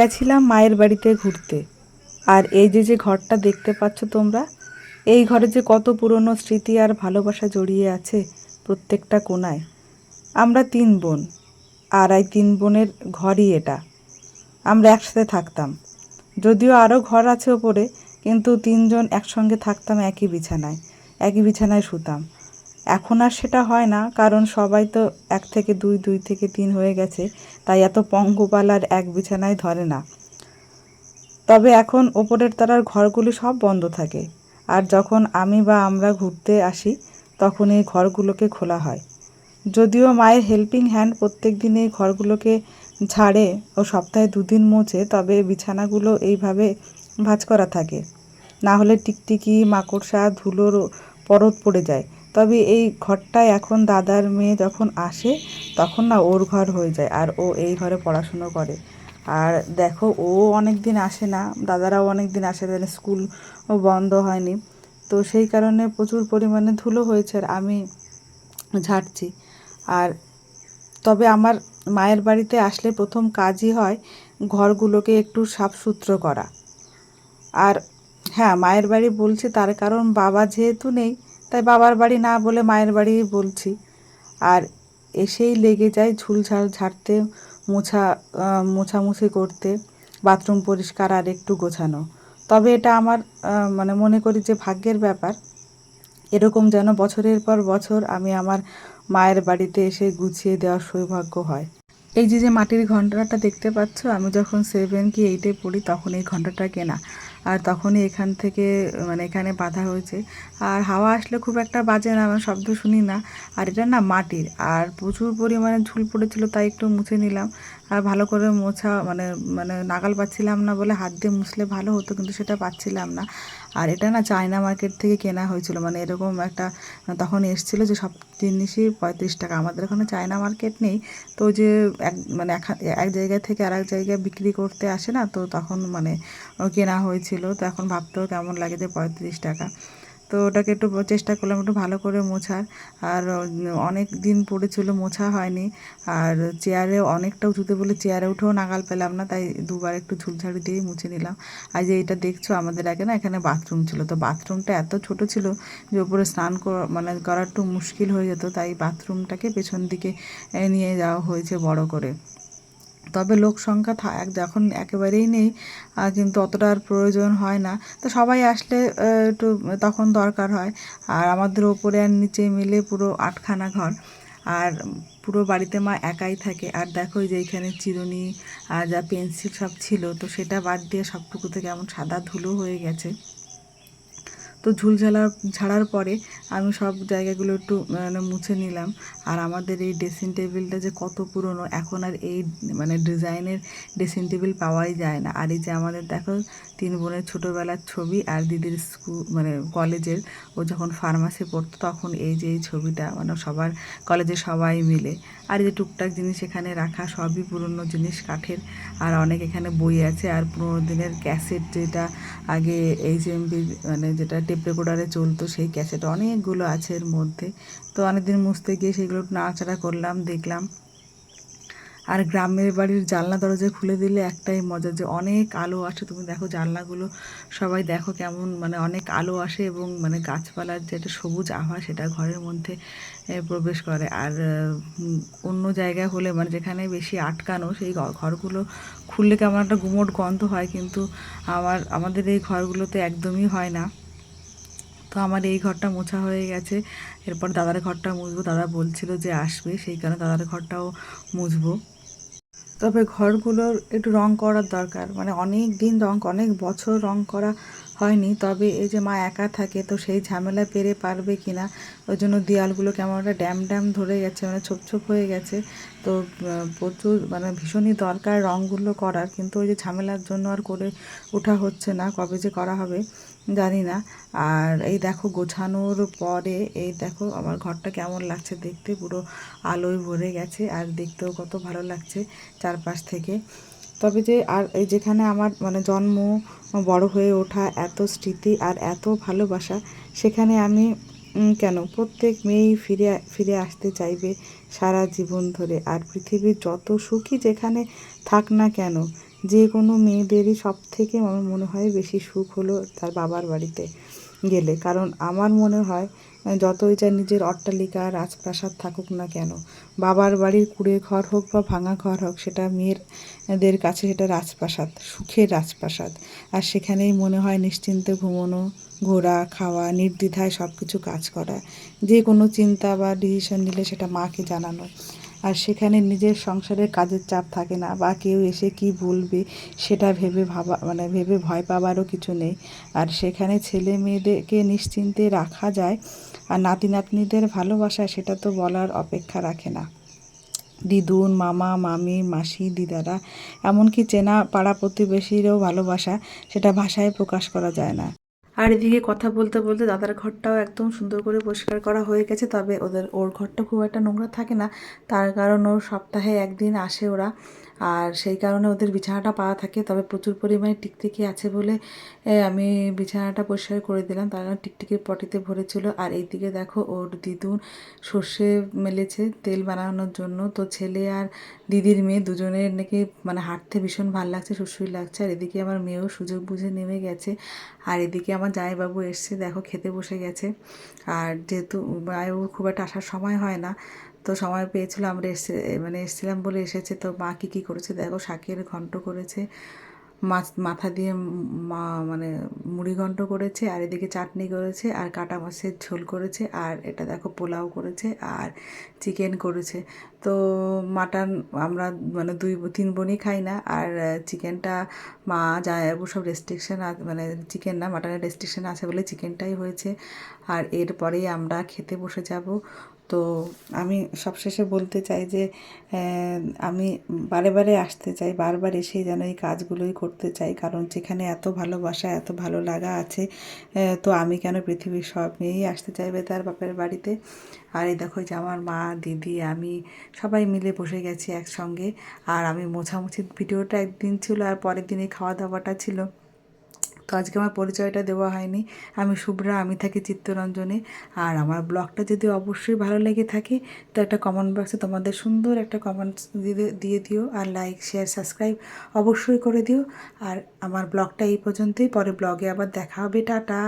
গেছিলাম মায়ের বাড়িতে ঘুরতে। আর এই যে যে ঘরটা দেখতে পাচ্ছ তোমরা, এই ঘরে যে কত পুরনো স্মৃতি আর ভালোবাসা জড়িয়ে আছে প্রত্যেকটা কোনায়। আমরা তিন বোন, আর এই তিন বোনের ঘরই এটা। আমরা একসাথে থাকতাম। যদিও আরও ঘর আছে ওপরে, কিন্তু তিনজন একসঙ্গে থাকতাম একই বিছানায় একই বিছানায় শুতাম। এখন আর সেটা হয় না, কারণ সবাই তো এক থেকে দুই দুই থেকে তিন হয়ে গেছে, তাই এত পঙ্গপাল আর এক বিছানায় ধরে না। তবে এখন ওপরের তারার ঘরগুলি সব বন্ধ থাকে, আর যখন আমি বা আমরা ঘুরতে আসি, তখন এই ঘরগুলোকে খোলা হয়। যদিও মায়ের হেল্পিং হ্যান্ড প্রত্যেক দিন এই ঘরগুলোকে ঝাড়ে ও সপ্তাহে দুদিন মোছে, তবে বিছানাগুলো এইভাবে ভাঁজ করা থাকে। না হলে টিকটিকি, মাকড়সা, ধুলোর পরত পড়ে যায়। তবে এই ঘরটায় এখন দাদার মেয়ে যখন আসে, তখন না ওর ঘর হয়ে যায় আর ও এই ঘরে পড়াশুনো করে। আর দেখো, ও অনেক দিন আসে না, দাদারাও অনেক দিন আসে তাহলে স্কুল বন্ধ হয়নি। তো সেই কারণে প্রচুর পরিমাণে ধুলো হয়েছে আর আমি ঝাড়ছি। আর তবে আমার মায়ের বাড়িতে আসলে প্রথম কাজই হয় ঘরগুলোকে একটু সাফসুত্র করা। আর হ্যাঁ মায়ের বাড়ি বলছি তার কারণ বাবা যেহেতু নেই তাই বাবার বাড়ি না বলে মায়ের বাড়ি বলছি। আর এসেই লেগে যায় ঝুলঝাল ঝাড়তে, মোছা মোছামুছি করতে, বাথরুম পরিষ্কার আর একটু গোছানো। তবে এটা আমার মানে মনে করি যে ভাগ্যের ব্যাপার। এরকম যেন বছরের পর বছর আমি আমার মায়ের বাড়িতে এসে গুছিয়ে দেওয়ার সৌভাগ্য হয়। এই যে যে মাটির ঘন্টাটা দেখতে পাচ্ছ, আমি যখন সেভেন কি এইটে পড়ি তখন এই ঘন্টাটা কেনা। আর তখনই এখান থেকে মানে এখানে বাঁধা হয়েছে। আর হাওয়া আসলে খুব একটা বাজে না, আমার শব্দ শুনি না। আর এটা না মাটির, আর প্রচুর পরিমাণে ঝুল পড়েছিল তাই একটু মুছে নিলাম। আর ভালো করে মোছা মানে মানে নাগাল পাচ্ছিলাম না বলে হাত দিয়ে মুছলে ভালো হতো, কিন্তু সেটা পাচ্ছিলাম না। আর এটা না চায়না মার্কেট থেকে কেনা হয়েছিল। মানে এরকম একটা, তখন এসছিল যে সব জিনিসই পঁয়ত্রিশ টাকা। আমাদের এখানে চায়না মার্কেট নেই। তো যে এক মানে এক জায়গা থেকে আর এক জায়গায় বিক্রি করতে আসে না, তো তখন মানে কেনা হয়েছিল। তো এখন ভাবতেও কেমন লাগে যে পঁয়ত্রিশ টাকা। তো ওটাকে একটু চেষ্টা করলাম একটু ভালো করে মোছার। আর অনেক দিন পড়েছিল মোছা হয়নি। আর চেয়ারে অনেকটা উঁচুতে বলে চেয়ারে উঠেও নাগাল পেলাম না, তাই দুবার একটু ঝুলঝাড়ি দিয়েই মুছে নিলাম। আর যে এটা দেখছ, আমাদের আগে না এখানে বাথরুম ছিল। তো বাথরুমটা এত ছোট ছিল যে উপরে স্নান মানে করা একটু মুশকিল হয়ে যেত, তাই বাথরুমটাকে পেছন দিকে নিয়ে যাওয়া হয়েছে বড় করে। তবে লোক সংখ্যা এখন একেবারেই নেই কিন্তু অতটা আর প্রয়োজন হয় না। তো সবাই আসলে একটু তখন দরকার হয়। আর আমাদের ওপরে আর নিচে মিলে পুরো আটখানা ঘর। আর পুরো বাড়িতে মা একাই থাকে। আর দেখো যে এখানে চিরুনি আর যা পেন্সিল সব ছিল, তো সেটা বাদ দিয়ে সবটুকুতে কেমন সাদা ধুলো হয়ে গেছে। তো ঝুল ঝাড়ার ঝাড়ার পরে আমি সব জায়গাগুলো একটু মানে মুছে নিলাম। আর আমাদের এই ড্রেসিং টেবিলটা যে কত পুরনো, এখন আর এই মানে ডিজাইনের ড্রেসিং টেবিল পাওয়াই যায় না। আর এই যে আমাদের, দেখো তিন বোনের ছোটোবেলার ছবি আর দিদির স্কুল মানে কলেজের, ও যখন ফার্মাসি পড়তো তখন এই যে এই ছবিটা মানে সবার কলেজে সবাই মিলে। আর এই যে টুকটাক জিনিস এখানে রাখা, সবই পুরনো জিনিস কাঠের। আর অনেক এখানে বই আছে, আর পুরোনো দিনের ক্যাসেট যেটা আগে এইচ এমবি মানে যেটা টেপ রেকর্ডারে চলতো, সেই ক্যাসেট অনেকগুলো আছে এর মধ্যে। তো অনেকদিন মুছতে গিয়ে সেগুলো নাড়াচাড়া করলাম, দেখলাম আর গ্রামের বাড়ির জানলা দরজা খুলে দিলে একটাই মজা যে অনেক আলো আসে। তুমি দেখো জানলাগুলো সবাই দেখো কেমন মানে অনেক আলো আসে এবং মানে গাছপালার যে একটা সবুজ আভা সেটা ঘরের মধ্যে প্রবেশ করে। আর অন্য জায়গায় হলে মানে যেখানে বেশি আটকানো সেই ঘরগুলো খুললে কেমন একটা গুমোট গন্ধ হয় কিন্তু আমার, আমাদের এই ঘরগুলোতে একদমই হয় না। তো আমার এই ঘরটা মোছা হয়ে গেছে। এরপর দাদার ঘরটা মুছবো। দাদা বলছিল যে আসবে, সেই কারণে দাদার ঘরটাও মুছবো। তবে ঘরগুলোর একটু রং করার দরকার। মানে অনেক দিন রং, অনেক বছর রং করা হয়নি, তবে এই যে মা একা থাকে তো সেই ঝামেলা পেরে পারবে কি না ওই জন্য দেয়ালগুলো কেমন একটা ড্যাম ড্যাম ধরে গেছে মানে ছোপ ছোপ হয়ে গেছে। তো প্রচুর মানে ভীষণই দরকার রঙগুলো করার, কিন্তু ওই যে ঝামেলার জন্য আর করে ওঠা হচ্ছে না, কবে যে করা হবে। জানি না আর এই দেখো গোছানোর পরে এই দেখো আমার ঘরটা কেমন লাগছে দেখতে, পুরো আলোয় ভরে গেছে আর দেখতেও কত ভালো লাগছে চারপাশ থেকে। তবে যে আর এই যেখানে আমার মানে জন্ম, বড় হয়ে ওঠা এত স্মৃতি আর এত ভালোবাসা, সেখানে আমি কেন প্রত্যেক মেয়েই ফিরে ফিরে আসতে চাইবে সারা জীবন ধরে। আর পৃথিবীর যত সুখী যেখানে থাক না কেন যে কোনো মেয়েদেরই সব থেকে আমার মনে হয় বেশি সুখ হলো তার বাবার বাড়িতে গেলে। কারণ আমার মনে হয় যতই যা নিজের অট্টালিকা, রাজপ্রাসাদ থাকুক না কেন, বাবার বাড়ির কুড়ে ঘর হোক বা ভাঙা ঘর হোক, সেটা মেয়েরদের কাছে সেটা রাজপ্রাসাদ, সুখের রাজপ্রাসাদ। আর সেখানেই মনে হয় নিশ্চিন্তে ঘুমোনো, ঘোরা, খাওয়া, নির্দ্বিধায় সব কিছু কাজ করা। যে কোনো চিন্তা বা ডিসিশন নিলে সেটা মাকে জানানো। আর সেখানে নিজের সংসারের কাজের চাপ থাকে না বা কেউ এসে কি বলবে সেটা ভেবে ভাবা মানে ভেবে ভয় পাবারও কিছু নেই। আর সেখানে ছেলে মেয়েদেরকে নিশ্চিন্তে রাখা যায় আর নাতি নাতনিদের ভালোবাসা সেটা তো বলার অপেক্ষা রাখে না। দিদুন, মামা, মামি, মাসি, দিদারা, এমনকি চেনা পাড়া প্রতিবেশীরও ভালোবাসা সেটা ভাষায় প্রকাশ করা যায় না। আর এদিকে কথা বলতে বলতে দাদার ঘরটাও একদম সুন্দর করে পরিষ্কার করা হয়ে গেছে, তবে ওদের, ওর ঘরটা খুব একটা নোংরা থাকে না। তার কারণ ও সপ্তাহে একদিন আসে ওরা। আর সেই কারণে ওদের বিছানাটা পাওয়া থাকে, তবে প্রচুর পরিমাণে টিকটিকি আছে বলে আমি বিছানাটা পরিষ্কার করে দিলাম। তার কারণ টিকটিকির পটিতে ভরেছিল। আর এইদিকে দেখো, ওর দিদুন সর্ষে মেলেছে তেল বানানোর জন্য। তো ছেলে আর দিদির মেয়ে দুজনের নাকি মানে হাঁটতে ভীষণ ভালো লাগছে সুশ্রী লাগছে। আর এদিকে আমার মেয়েও সুযোগ বুঝে নেমে গেছে। আর এদিকে আমার জামাইবাবু এসছে, দেখো খেতে বসে গেছে। আর যেহেতু জামাইবাবু খুব একটা আসার সময় হয় না তো সময় পেয়েছিল, আমরা এসে মানে এসেছিলাম বলে এসেছে। তো মা কী কী করেছে? দেখো, শাকের ঘন্ট করেছে, মাছ, মাথা দিয়ে মা মানে মুড়ি ঘন্ট করেছে, আর এদিকে চাটনি করেছে, আর কাটা মাছের ঝোল করেছে, আর এটা দেখো পোলাও করেছে, আর চিকেন করেছে। তো মাটন আমরা মানে দুই, তিন বোনই খাই না, আর চিকেনটা মা জামাইবাবু সব রেস্ট্রিকশন মানে চিকেন না, মাটনের রেস্ট্রিকশান আছে বলে চিকেনটাই হয়েছে। আর এরপরেই আমরা খেতে বসে যাব। তো আমি সবশেষে বলতে চাই যে আমি বারে বারে আসতে চাই, বারবার এসেই যেন এই কাজগুলোই করতে চাই। কারণ যেখানে এত ভালোবাসা, এত ভালো লাগা আছে তো আমি কেন পৃথিবীর সব মেয়েই আসতে চাইবে তার বাপের বাড়িতে? আর এই দেখো যে আমার মা, দিদি, আমি সবাই মিলে বসে গেছি একসঙ্গে। আর আমি মোছামুছির ভিডিওটা একদিন ছিল আর পরের দিনে খাওয়া দাওয়াটা ছিল। তো আজকে আমার পরিচয়টা দেওয়া হয়নি। আমি শুভ্রা, আমি থাকি চিত্তরঞ্জনে। আর আমার ব্লগটা যদি অবশ্যই ভালো লেগে থাকে, তো একটা কমেন্ট বক্সে তোমাদের সুন্দর একটা কমেন্টস দিয়ে দিয়ে দিও। আর লাইক শেয়ার সাবস্ক্রাইব অবশ্যই করে দিও। আর আমার ব্লগটা এই পর্যন্তই। পরে ব্লগে আবার দেখা হবে। টাটা!